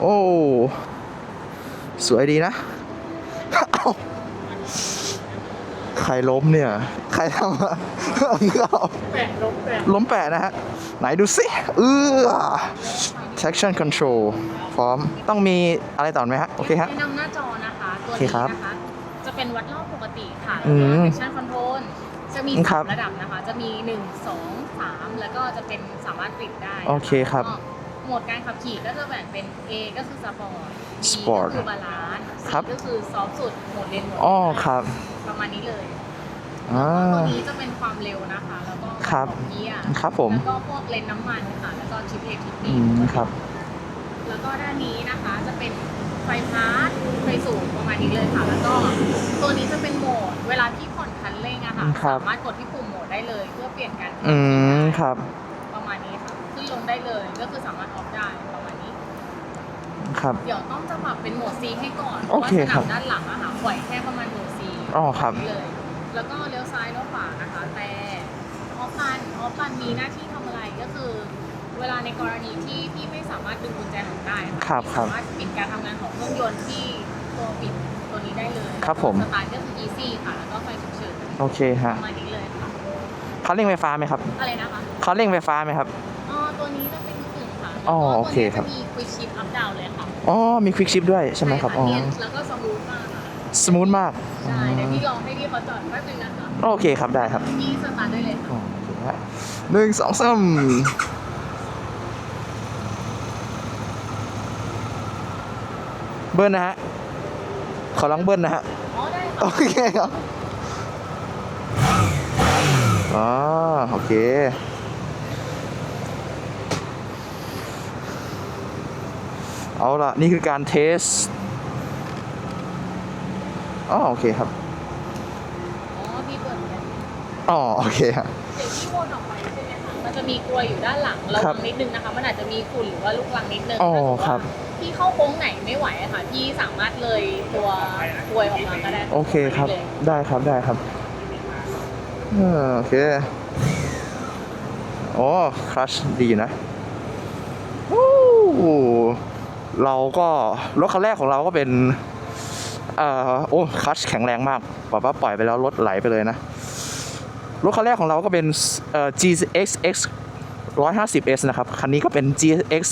โอ้ สวยดีนะเอ้าใครล้มเนี่ย ใครทำอะเอาแปะลบแปะล้มแปะนะฮะ ไหนดูสิเออ traction control พร้อม ต้องมีอะไรต่อไหมฮะ โอเคฮะแนะนำหน้าจอนะคะ ตัวโอเคนี้ครับนะคะ จะเป็นวัดรอบปกติค่ะอืแล้วก็ม traction control จะมีครัสาบมระดับนะคะ จะมี 1 2 3 แล้วก็จะเป็นสามารถปิดได้นะะโอเคครับ แล้วก็โหมดการขับขี่ก็จะแบ่งเป็น A ก็คือสปอร์ต B Sport ก็คือบาลานซ์ C ครับ ก็คือซอฟสุดโหมดเลนโหมดอ๋อครับประมาณนี้เลยอ่า ตัวนี้จะเป็นความเร็วนะคะ แล้วก็ครับ ของเกียร์ครับผม แล้วก็พวกเลนน้ำมันค่ะ แล้วก็ชิปเอทิปอืนี้มครับ แล้วก็ด้านนี้นะคะจะเป็นไฟพาร์ทไฟสูงประมาณนี้เลยค่ะ แล้วก็ตัวนี้จะเป็นโหมด เวลาที่ผ่อนคันเร่งอะค่ะ ครับ สามารถกดที่ปุ่มโหมดได้เลย เพื่อเปลี่ยนการอืมครับ ได้เลย ก็คือสามารถออฟได้ประมาณนี้ ครับ เดี๋ยวต้องจะปรับเป็นโหมด C ให้ก่อนเพโอราะว่าเคสครันาบ มด้านหลังอะค่ะปล่อยแค่ประมาณโหมด C อ๋อครับ เลย แล้วก็เลี้ยวซ้ายเลี้ยวขวานะคะ แต่ออฟฟันออฟฟันมีหน้าที่ทำอะไรก็คือ เวลาในกรณีที่พี่ไม่สามารถดึงกุญแจออกได้ะครับพี่ครับสามารถปิดการทำงานของเครื่องยนต์ที่ตัวปิดตัวนี้ได้เลยครับผม สตาร์ทก็คือ easy ค่ะ แล้วก็ไฟฉุกเฉินโอเคฮะประมาณนี้เลยค่ะเขาเร่งไฟฟ้าไหมครับอะไรนะคะ เขาเร่งไฟฟ้าไหมครับอ๋อ ตัวนี้จะเป็นกึ่งค่ะอ๋อแล้วก็โอเคครับตัวนี้จะมี quick shift up down เลยค่ะอ๋อมีควิกชิปด้วยใช่ไหมครับอ๋อเนียนแล้วก็สมูทมากค่ะสมูทมากใช่เดี๋ยวพี่ลองให้พี่เขาจอดแป๊บนึงนะคะโอเคครับได้ครับพี่สตาร์ทได้เลยค่ะ อ๋อโอเคฮะหนึ่งสองสามเบิ้ลนะฮะขอลองเบิ้ลนะฮะอ๋อได้โอค่ะเคครับอ๋อโอเค เอาล่ะนี่คือการเทสอ๋อโอเคครับ อ๋อพี่เปิดเลยอ๋อโอเคฮะเดี๋ยวพี่วนออกไปใช่ไหมคะมันจะมีกลวยอยู่ด้านหลังระครัวับงนิดนึงนะคะมันอาจจะมีฝุ่นหรือว่าลูกรังนิดนึงอ๋อถ้าสมมุติว่าครับพี่เข้าโค้งไหนไม่ไหวอะค่ะพี่สามารถเลยตัวกลวยออกมาก็ได้โอเคครับเลยได้ครับได้ครับเออโอเคโอ้คลัชดีอยู่นะโอ้ เราก็รถคันแรกของเราก็เป็นเอ่อโอ้คัชแข็งแรงมากแบบว่าปล่อยไปแล้วรถไหลไปเลยนะ รถคันแรกของเราก็เป็นเอ่อ GXX 150S นะครับ คันนี้ก็เป็น GX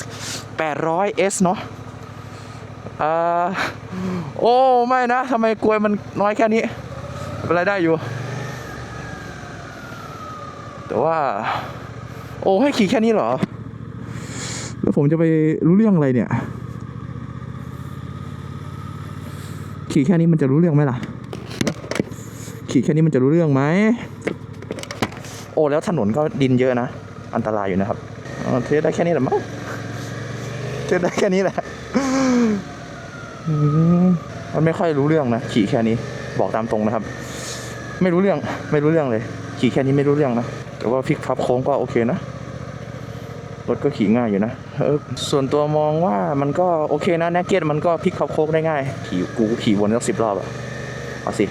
800S เนาะเอ่อโอ้ไม่นะทำไมกลวยมันน้อยแค่นี้เป็นไรได้อยู่ แต่ว่า โอ้ให้ขี่แค่นี้เหรอ แล้วผมจะไปรู้เรื่องอะไรเนี่ย ขี่แค่นี้มันจะรู้เรื่องไหมล่ะ ขี่แค่นี้มันจะรู้เรื่องไหม โอ้แล้วถนนก็ดินเยอะนะ อันตรายอยู่นะครับเทสได้แค่นี้แหละมั้งเทสได้แค่นี้แหละมมันไม่ค่อยรู้เรื่องนะ ขี่แค่นี้บอกตามตรงนะครับ ไม่รู้เรื่องไม่รู้เรื่องเลย ขี่แค่นี้ไม่รู้เรื่องนะ แต่ว่าพลิกพับโค้งก็โอเคนะ รถก็ขี่ง่ายอยู่นะเออส่วนตัวมองว่ามันก็โอเคนะแนกเก็ตมันก็พลิกขับโค้งได้ง่าย ขี่กูขี่วนตั้สิบรอบอะเอาสิ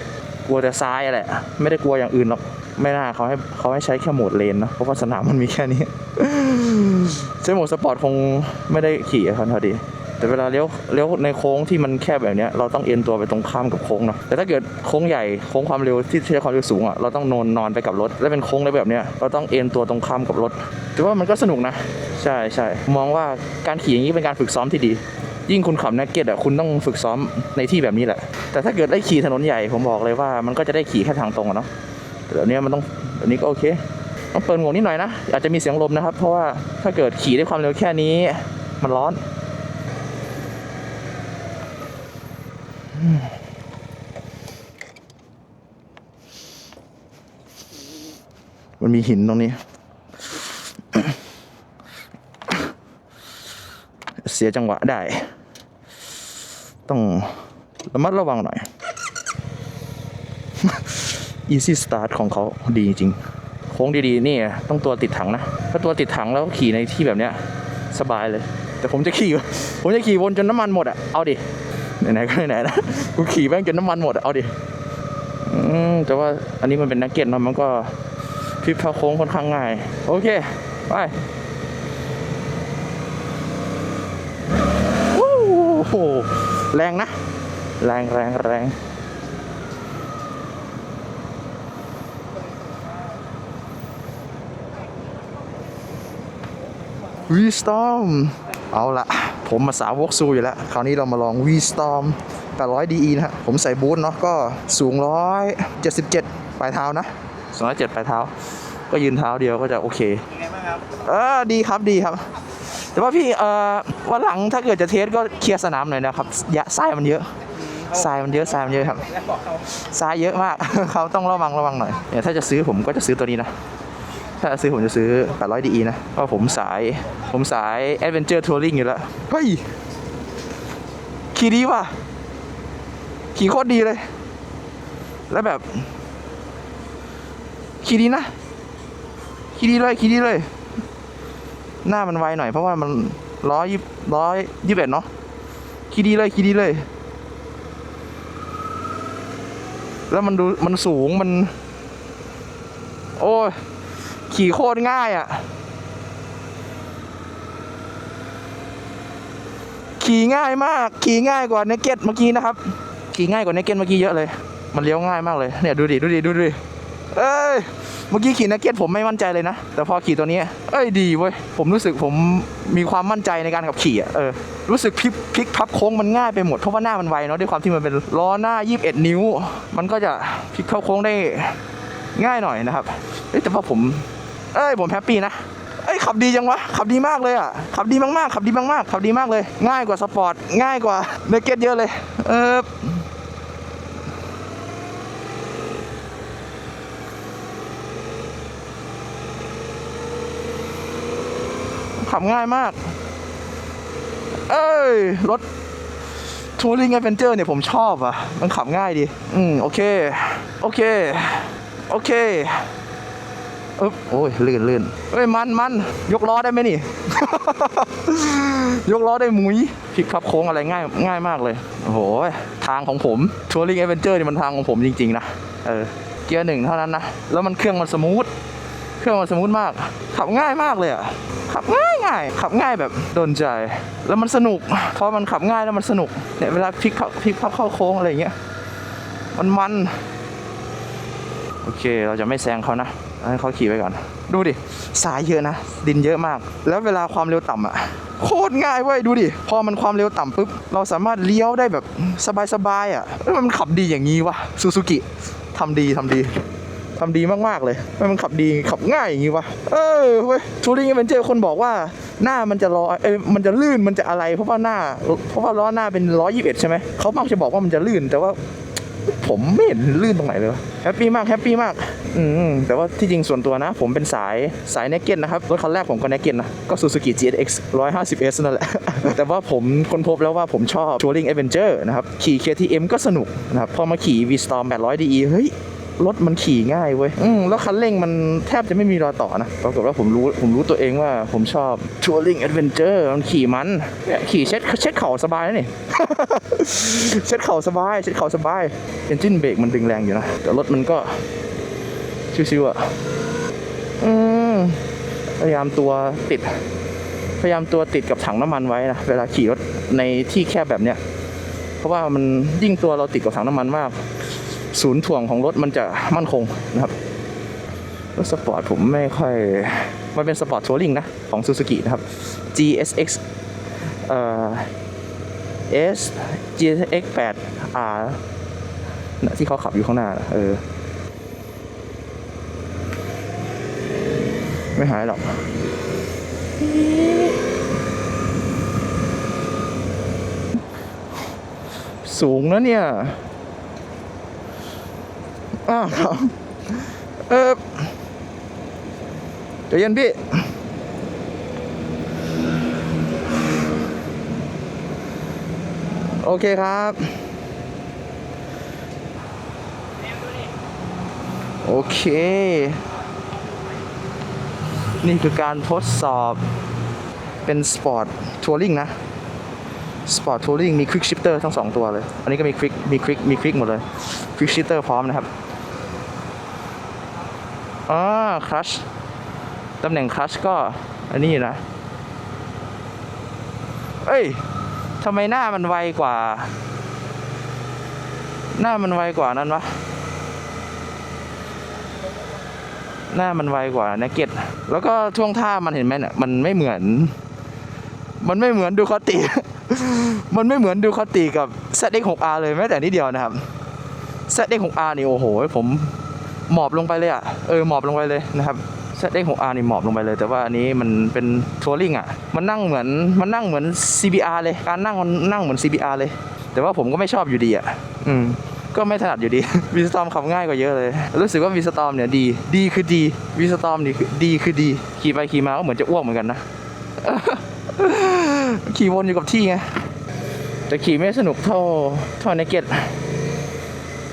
กลัวแต่ซ้ายอะแหละ ไม่ได้กลัวอย่างอื่นหรอก ไม่น่าเขาให้เขาให้ใช้แค่โหมดเลนเนาะ เพราะว่าสนามมันมีแค่นี้ ใช้โหมดสปอร์ตคงไม่ได้ขี่อะครับพอดี แต่เวลาเลี้ยวเลี้ยวในโค้งที่มันแคบแบบนี้เราต้องเอ็นตัวไปตรงข้ามกับโค้งเนาะแต่ถ้าเกิดโค้งใหญ่โค้งความเร็วที่ใช้ความเร็วสูงอะเราต้องนอนนอนไปกับรถ แล้วเป็นโค้งในแบบนี้เราต้องเอ็นตัวตรงข้ามกับรถแต่ว่ามันก็สนุกนะ ใช่ใช่มองว่าการขี่อย่างนี้เป็นการฝึกซ้อมที่ดี ยิ่งคุณขับนักเก็ตอะคุณต้องฝึกซ้อมในที่แบบนี้แหละ แต่ถ้าเกิดได้ขี่ถนนใหญ่ผมบอกเลยว่า มันก็จะได้ขี่แค่ทางตรงอะเนาะแต่เดี๋ยวนี้มันต้องเดี๋ยวนี้ก็โอเคต้องเปิดหมวกนิดหน่อยนะอาจจะมีเสียงลมนะครับ เพราะว่าถ้าเกิดขี่ด้วยความเร็วแค่นี้ มันร้อน มันมีหินตรงนี้ เสียจังหวะได้ ต้องระมัดระวังหน่อย Easy Start ของเขาดีจริง โค้งดีๆ นี่ต้องตัวติดถังนะ ถ้าตัวติดถังแล้วขี่ในที่แบบเนี้ย สบายเลย แต่ผมจะขี่ ผมจะขี่วนจนน้ำมันหมดอะ เอาดิ ไหนๆก็ไหนๆนะกูขี่แม่งจนน้ำมันหมดเอาดิอแต่ว่าอันนี้มันเป็นนักเก็ตเนะมันก็พลิกเข้าโค้งค่อนข้างง่าย โอเค ไปวู้โหแรงนะ แรงแรงแรงวีสตอมเอาละ ผมมาสาวกซูอยู่แล้ว คราวนี้เรามาลองวีสตอม800 DE นะฮะ ผมใส่บูทเนาะก็สูง 177 ปลายเท้านะ 207 ปลายเท้า ก็ยืนเท้าเดียวก็จะโอเคยังไงบ้างครับเออดีครับดีครับ แต่ว่าพี่เอ่อวันหลังถ้าเกิดจะเทสก็เคลียร์สนามหน่อยนะครับยะทรายมันเยอะทรายมันเยอะทรายมันเยอะครับแล้วบอกเขาทรายเยอะมาก เขาต้องระวังระวังหน่อยเนี่ยถ้าจะซื้อผมก็จะซื้อตัวนี้นะ ถ้าซื้อผมจะซื้อ 800 DE นะเพราะผมสายผมสาย Adventure Touring อยู่แล้ว เฮ้ย ขี่ดีว่ะ ขี่โคตรดีเลย แล้วแบบ ขี่ดีนะ ขี่ดีเลย ขี่ดีเลย หน้ามันไวหน่อยเพราะว่ามันร้อยยี่ร้อยยี่สิบเอ็ดเนาะขี่ดีเลยขี่ดีเลย แล้วมันดูมันสูงมัน โอ้ย ขี่โคตรง่ายอะ่ะ ขี่ง่ายมาก ขี่ง่ายกว่าเนเก็ตเมื่อกี้นะครับ ขี่ง่ายกว่าเนเก็ตเมื่อกี้เยอะเลย มันเลี้ยวง่ายมากเลย เนี่ยดูดิ ดูดิ ดูดิ เอ้ย เมื่อกี้ขี่เนเก็ตผมไม่มั่นใจเลยนะ แต่พอขี่ตัวนี้ เอ้ยดีเว้ย ผมรู้สึกผมมีความมั่นใจในการขับขี่อะ เออ รู้สึกพลิกพลิกพับโค้งมันง่ายไปหมด เพราะว่าหน้ามันไวเนาะ ด้วยความที่มันเป็นล้อหน้า 21 นิ้ว มันก็จะพลิกเข้าโค้งได้ง่ายหน่อยนะครับแต่ว่าผม เอ้ยผมแฮปปี้นะเอ้ยขับดีจังวะขับดีมากเลยอะขับดีมากๆขับดีมากๆขับดีมากเลย ง่ายกว่าสปอร์ตง่ายกว่าเนเก็ตเยอะเลย เออขับง่ายมาก เอ้ย รถทัวริง a อเ n นเจอร์เนี่ยผมชอบอะ มันขับง่ายดี อืม โอเค โอเค โอเค อึ๊บโอ้ยลื่นลื่นเอ้ยมันมันยกล้อได้ไหมนี่ ยกล้อได้หมุยพลิกพับโค้งอะไรง่ายง่ายมากเลยโอ้โหทางของผมทัวริง a อ v เ n นเจอร์นี่มันทางของผมจริง ๆ นะเออเกียร์หนึ่งเท่านั้นนะ แล้วมันเครื่องมันสมูทเครื่องมันสมูทมาก ขับง่ายมากเลยอะขับง่ายง่ายขับง่ายแบบโดนใจ แล้วมันสนุกพอมันขับง่ายแล้วมันสนุกเนี่ยเวลาพลิกเข้าพลิกพับเข้าโค้งอะไรอย่างเงี้ยมันมันโอเค เราจะไม่แซงเขานะ ให้เขาขี่ไปก่อน ดูดิสายเยอะนะ ดินเยอะมาก แล้วเวลาความเร็วต่ำอะโคตรง่ายเว้ยดูดิ พอมันความเร็วต่ำปุ๊บ เราสามารถเลี้ยวได้แบบสบายๆอะเอ้ยมันขับดีอย่างนี้วะซูซูกิทำดีทำดีทำดีมากๆเลยมมันขับดีขับง่ายอย่างนี้วะเออเว้ยทูริงเวนเจอร์คนบอกว่าหน้ามันจะลอเอ้ยมันจะลื่นมันจะอะไร เพราะว่าหน้า เพราะว่าล้อหน้าเป็นร้อยยี่สิบเอ็ดใช่ไหมเขามักจะบอกว่ามันจะลื่นแต่ว่าผมไม่เห็นลื่นตรงไหนเลยแฮปปี้มากแฮปปี้มาก อืมแต่ว่าที่จริงส่วนตัวนะ ผมเป็นสายสายเนกเก็ตนะครับ รถคันแรกผมก็เนกเก็ตนะ ก็ Suzuki GSX 150S นั่นแหละ แต่ว่าผมค้นพบแล้วว่าผมชอบ Touring Adventure นะครับ ขี่ KTM ก็สนุกนะครับ พอมาขี่ V-Storm 800 DE เฮ้ยรถมันขี่ง่ายเว้ย อืมแล้วคันเร่งมันแทบจะไม่มีรอยต่อนะ ปรากฏว่าผมรู้ ผมรู้ตัวเองว่าผมชอบ Touring Adventure มันขี่มันเนี่ยขี่เช็ดเช็ดเข่าสบายนะนี่ เช็ดเข่าสบาย เช็ดเข่าสบาย เอนจินเบรกมันดึงแรงอยู่นะ แต่รถมันก็ ชิวๆอะอืมพยายามตัวติด พยายามตัวติดกับถังน้ำมันไว้นะเวลาขี่รถในที่แคบแบบเนี้ยเพราะว่ามันยิ่งตัวเราติดกับถังน้ำมันมาก ศูนย์ถ่วงของรถมันจะมั่นคงนะครับรถสปอร์ตผมไม่ค่อย มันเป็นสปอร์ตทัวริงนะ ของ Suzuki นะครับ GSX เอ่อ S GSX 8 R น่ะที่เขาขับอยู่ข้างหน้าน่ะเออ ไม่หายหรอกสูงนะเนี่ย อ้าวครับ เออใจเย็นพี่ โอเคครับ โอเค นี่คือการทดสอบเป็นสปอร์ตทัวริงนะสปอร์ตทัวริงมีควิกชิปเตอร์ทั้งสองตัวเลย อันนี้ก็มีควิกมีควิกมีควิกหมดเลยควิกชิปเตอร์พร้อมนะครับอ่าคลัชตำแหน่งคลัชก็อันนี้นะ เอ้ยทำไมหน้ามันไวกว่า หน้ามันไวกว่านั้นวะ หน้ามันไวกว่าเนเก็ตแล้วก็ช่วงท่ามันเห็นไหมเนี่ยมันไม่เหมือน มันไม่เหมือนดูคาติ มันไม่เหมือนดูคาติกับ ZX6R เลยแม้แต่นิดเดียวนะครับ ZX6R นี่โอ้โห ผมหมอบลงไปเลยอะเออหมอบลงไปเลยนะครับ ZX6R นี่หมอบลงไปเลย แต่ว่าอันนี้มันเป็นทัวริงอะมันนั่งเหมือนมันนั่งเหมือน CBR เลยการนั่งมันนั่งเหมือน CBR เลย แต่ว่าผมก็ไม่ชอบอยู่ดีอะอืม ก็ไม่ถนัดอยู่ดีวีสตอมขับง่ายกว่าเยอะเลย รู้สึกว่าวีสตอมเนี่ยดี ดีคือดีวีสตอมนี่คือดีคือดี ขี่ไปขี่มาก็เหมือนจะอ้วกเหมือนกันนะ ขี่วนอยู่กับที่ไง แต่ขี่ไม่สนุกเท่าเท่าเนเก็ต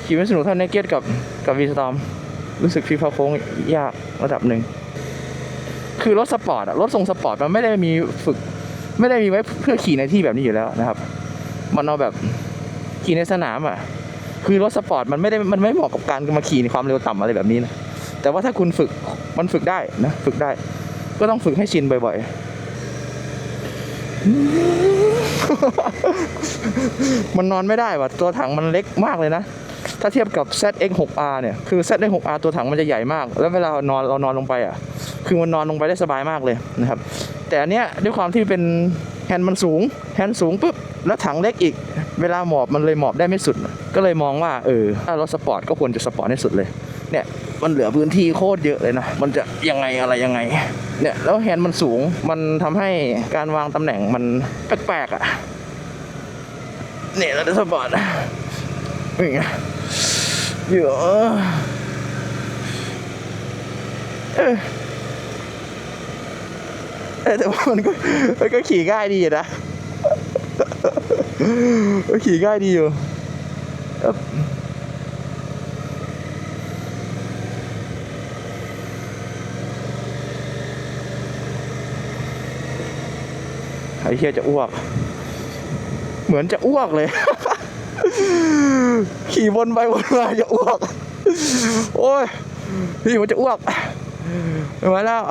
ขี่ไม่สนุกเท่าเนเก็ตกับกับวีสตอม รู้สึกฟีพาโค้งยากระดับหนึ่ง คือรถสปอร์ตอะรถทรงสปอร์ตมันไม่ได้มีฝึก ไม่ได้มีไว้เพื่อขี่ในที่แบบนี้อยู่แล้วนะครับ มันเอาแบบขี่ในสนามอะ คือรถสปอร์ตมันไม่ได้มันไม่เหมาะกับการมาขี่ในความเร็วต่ำอะไรแบบนี้นะแต่ว่าถ้าคุณฝึกมันฝึกได้นะ ฝึกได้ ก็ต้องฝึกให้ชินบ่อยๆ มันนอนไม่ได้ว่ะตัวถังมันเล็กมากเลยนะ ถ้าเทียบกับ ZX6R เนี่ย คือ ZX6R ตัวถังมันจะใหญ่มาก แล้วเวลาเรานอนเรานอนลงไปอะ คือมันนอนลงไปได้สบายมากเลยนะครับ แต่อันเนี้ยด้วยความที่เป็นแฮนด์มันสูง แฮนด์สูงปุ๊บ แล้วถังเล็กอีก เวลาหมอบมันเลยหมอบได้ไม่สุด ก็เลยมองว่าเออถ้ารถสปอร์ตก็ควรจะสปอร์ตให้สุดเลยเนี่ยมันเหลือพื้นที่โคตรเยอะเลยนะ มันจะยังไงอะไรยังไง เนี่ยแล้วแฮนด์มันสูง มันทำให้การวางตำแหน่งมันแปลกๆอะ เนี่ยเราจะสปอร์ตนี่ไงเยอะเยออเออแต่ว่ามันก็มันก็ขี่ง่ายดีนะ ก็ขี่ง่ายดีอยู่ไอ้เฮียจะอ้วก เหมือนจะอ้วกเลย ขี่วนไปวนมาจะอ้วก โอ้ย พี่มันจะอ้วกไม่ไหวแล้ว